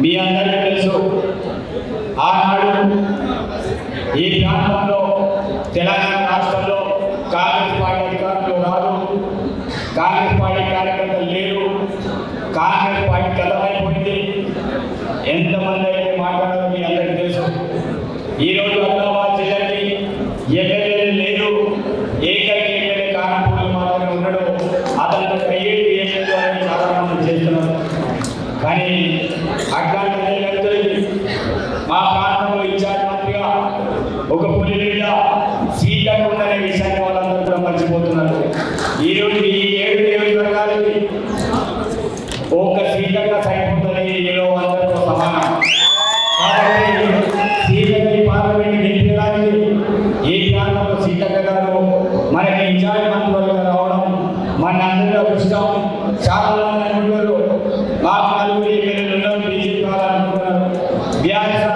మీ అందరికీ తెలుసు ఆనాడు ఈ ప్రాంతంలో తెలంగాణ రాష్ట్రంలో కాంగ్రెస్ పార్టీ అధికారంలో రాదు కాంగ్రెస్ పార్టీ కార్యకర్తలు లేరు కాంగ్రెస్ పార్టీ కలవైపోయింది ఎంతమంది అయితే మాట్లాడారో మీ అందరికీ తెలుసు. ఈరోజు అహ్మదాబాద్ జిల్లాకి ఎక్కడ కానీ అట్లాంటి మహిళలందరికీ మా ప్రాంతంలో ఇన్ఛార్జ్ మంత్రిగా. ఒక పులిబిడ్డ సీట్ అనుకుందనే విషయాన్ని వాళ్ళందరూ కూడా మర్చిపోతున్నారు. ఈరోజు ఈ ఏడు నియోజకవర్గాలకి ఒక్క సీటంగా సరిపోతుంది ఏదో అందరితో సమానం. కాబట్టి సీటని పార్లమెంట్ గెలిపడానికి ఏ ప్రాంతంలో సీటక్క గారు మనకి ఇన్ఛార్జ్ మంత్రి రావడం మన అందరిలో కృష్ణం చాలా మంది అనుకుంటారు వాళ్ళు ఎమ్మెల్యేలు బీజేపీ వాళ్ళు అనుకున్నారు బీఆర్ఎస్